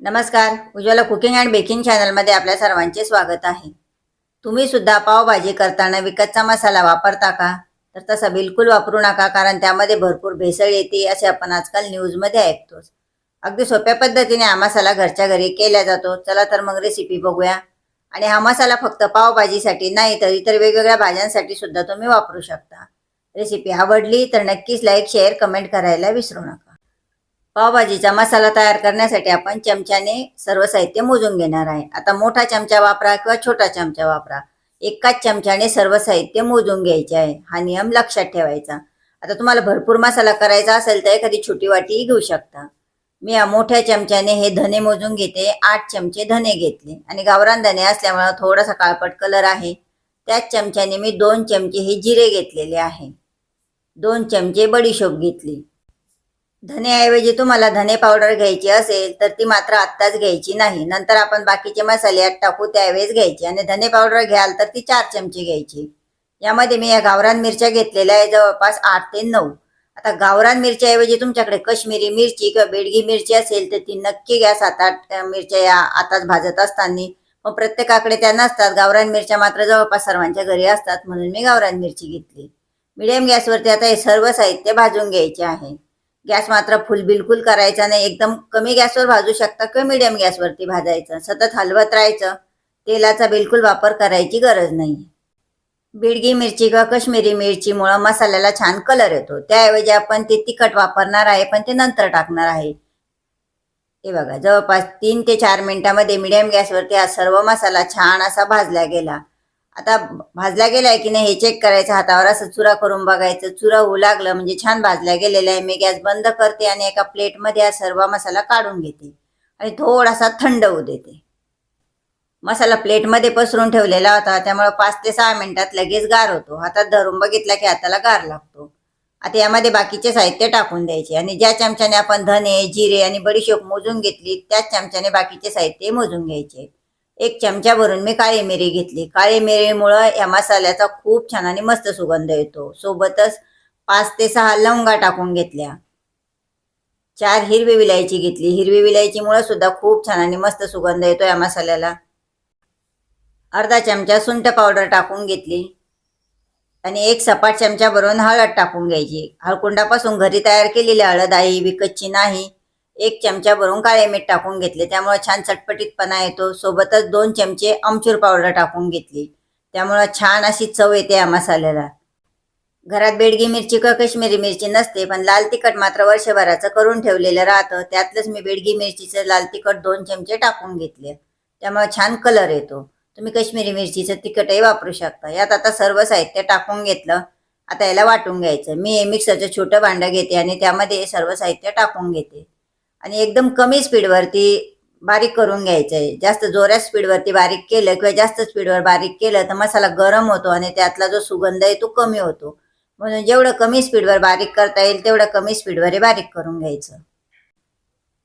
नमस्कार. Ujjwala cooking and baking चॅनलमध्ये आपल्या सर्वांचे स्वागत आहे. तुम्ही सुद्धा पावभाजी करताना विकतचा मसाला वापरता का? तर तसा बिलकुल वापरू नका कारण त्यामध्ये भरपूर भेसळ येते असे आपण आजकाल न्यूजमध्ये ऐकतोच. अगदी सोप्या पद्धतीने हा मसाला घरच्या घरी केला जातो. चला तर मग रेसिपी बघूया. आणि हा मसाला फक्त पावभाजीसाठी नाही तर इतर वेगवेगळ्या भाज्यांसाठी सुद्धा तुम्ही वापरू शकता. रेसिपी आवडली तर नक्कीच लाईक शेअर कमेंट करायला विसरू नका. पावभाजीचा मसाला तयार करण्यासाठी आपण चमच्याने सर्व साहित्य मोजून घेणार आहे. आता मोठा चमचा वापरा किंवा छोटा चमचा वापरा. एकाच चमच्याने सर्व साहित्य मोजून घ्यायचे आहे. हा नियम लक्षात ठेवायचा. आता तुम्हाला भरपूर मसाला करायचा असेल तर एखादी छोटी वाटीही घेऊ शकता. मी या मोठ्या चमच्याने हे धने मोजून घेते. आठ चमचे धने घेतले. आणि गावरान धने असल्यामुळे थोडासा काळपट कलर आहे. त्याच चमच्याने मी दोन चमचे हे जिरे घेतलेले आहे. दोन चमचे बडीशोप घेतली. धनेऐवजी तुम्हाला धने पावडर घ्यायची असेल तर ती मात्र आत्ताच घ्यायची नाही. नंतर आपण बाकीचे मसाले यात टाकू त्यावेळेस घ्यायची. आणि धने पावडर घ्याल तर ती चार चमचे घ्यायची. यामध्ये मी या गावरान मिरच्या घेतलेल्या आहे जवळपास आठ ते नऊ. आता गावरान मिरच्याऐवजी तुमच्याकडे कश्मीरी मिरची किंवा बेडगी मिरची असेल तर ती नक्की घ्या. सात आठ मिरच्या या आताच भाजत असताना. मग प्रत्येकाकडे त्या नसतात. गावरान मिरच्या मात्र जवळपास सर्वांच्या घरी असतात म्हणून मी गावरान मिरची घेतली. मिडियम गॅसवरती आता हे सर्व साहित्य भाजून घ्यायचे आहे. गॅस मात्र फुल बिलकुल करायचा नाही. एकदम कमी गॅसवर भाजू शकता किंवा मिडियम गॅसवरती भाजायचं. सतत हलवत राहायचं. तेलाचा बिलकुल वापर करायची गरज नाही. बिडगी मिरची किंवा काश्मीरी मिरचीमुळं मसाल्याला छान कलर येतो. त्याऐवजी आपण ते तिखट वापरणार आहे पण ते नंतर टाकणार आहे. हे बघा जवळपास तीन ते चार मिनिटामध्ये मिडियम गॅसवरती हा सर्व मसाला छान असा भाजला गेला. आता भाजला गेलाय की नाही हे चेक करायचं हातावर असं चुरा करून बघायचं. चुरा होऊ लागलं म्हणजे छान भाजला गेलेला आहे. मी गॅस बंद करते आणि एका प्लेटमध्ये हा सर्व मसाला काढून घेते. आणि थोडासा थंड होऊ देते. मसाला प्लेटमध्ये पसरून ठेवलेला होता. त्यामुळे पाच ते सहा मिनिटात लगेच गार होतो. हातात धरून बघितला की हाताला गार लागतो. आता यामध्ये बाकीचे साहित्य टाकून द्यायचे. आणि ज्या चमच्याने आपण धने जिरे आणि बडीशोप मोजून घेतली त्याच चमच्याने बाकीचे साहित्य मोजून घ्यायचे. एक चमचा भरून मी काळी मिरी घेतली. काळी मिरीमुळं या मसाल्याचा खूप छान आणि मस्त सुगंध येतो. सोबतच पाच ते सहा लवंगा टाकून घेतल्या. चार हिरवी विलायची घेतली. हिरवी विलायचीमुळं सुद्धा खूप छान आणि मस्त सुगंध येतो या मसाल्याला. अर्धा चमचा सुंठ पावडर टाकून घेतली. आणि एक सपाट चमचा भरून हळद टाकून घ्यायची. हळकुंडापासून घरी तयार केलेली हळद आहे विकतची नाही. एक चमचा भरून काळे मीठ टाकून घेतले. त्यामुळे छान चटपटीतपणा येतो. सोबतच दोन चमचे अमचूर पावडर टाकून घेतली. त्यामुळं छान अशी चव येते या मसाल्याला. घरात बेडगी मिरची किंवा कश्मीरी मिरची नसते पण लाल तिखट मात्र वर्षभराचं करून ठेवलेलं राहतं. त्यातलंच मी बेडगी मिरचीचं लाल तिखट दोन चमचे टाकून घेतले. त्यामुळे छान कलर येतो. तुम्ही कश्मीरी मिरचीचं तिखटही वापरू शकता. यात आता सर्व साहित्य टाकून घेतलं. आता याला वाटून घ्यायचं. मी हे मिक्सरचं छोटं भांडं घेते आणि त्यामध्ये सर्व साहित्य टाकून घेते. आणि एकदम कमी स्पीडवरती बारीक करून घ्यायचं आहे जास्त जोरात स्पीडवरती बारीक केलं किंवा जास्त स्पीडवर बारीक केलं तर मसाला गरम होतो आणि त्यातला जो सुगंध आहे तो कमी होतो. म्हणून जेवढं कमी स्पीडवर बारीक करता येईल तेवढं कमी स्पीडवर हे बारीक करून घ्यायचं.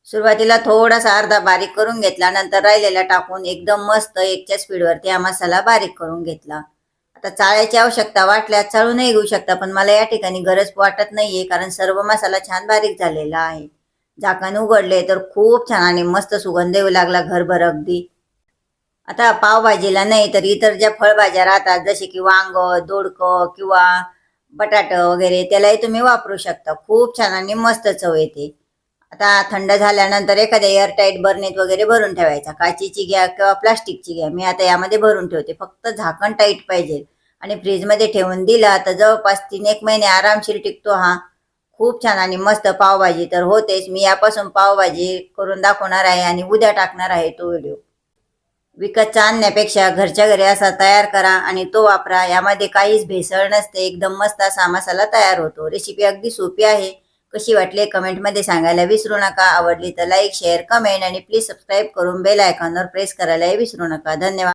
सुरुवातीला थोडासा अर्धा बारीक करून घेतला नंतर राहिलेला टाकून एकदम मस्त एकच्या स्पीडवरती हा मसाला बारीक करून घेतला. आता चाळ्याची आवश्यकता वाटल्यास चाळूनही घेऊ शकता पण मला या ठिकाणी गरज वाटत नाहीये कारण सर्व मसाला छान बारीक झालेला आहे. झाकण उघडले तर खूप छान आणि मस्त सुगंध येऊ लागला घरभर अगदी. आता पावभाजीला नाही तर इतर ज्या फळभाज्या राहतात जसे की वांग दोडकं किंवा बटाट वगैरे त्यालाही तुम्ही वापरू शकता. खूप छान आणि मस्त चव येते. आता थंड झाल्यानंतर एखाद्या एअरटाईट बर्नीत वगैरे भरून ठेवायचा. काचीची घ्या किंवा प्लास्टिकची घ्या. मी आता यामध्ये भरून ठेवते. फक्त झाकण टाईट पाहिजे. आणि फ्रीजमध्ये ठेवून दिला तर जवळपास तीन एक महिने आरामशीर टिकतो हा. खूप छान आणि मस्त पावभाजी तर होतेच. मी यापासून पावभाजी करून दाखवणार आहे आणि उद्या टाकणार आहे तो व्हिडिओ. विकतचा आणण्यापेक्षा घरच्या घरी असा तयार करा आणि तो वापरा. यामध्ये काहीच भेसळ नसते. एकदम मस्त असा मसाला तयार होतो. रेसिपी अगदी सोपी आहे. कशी वाटली कमेंटमध्ये सांगायला विसरू नका. आवडली तर लाईक शेअर कमेंट आणि प्लीज सबस्क्राईब करून बेल आयकॉनवर प्रेस करायलाही विसरू नका. धन्यवाद.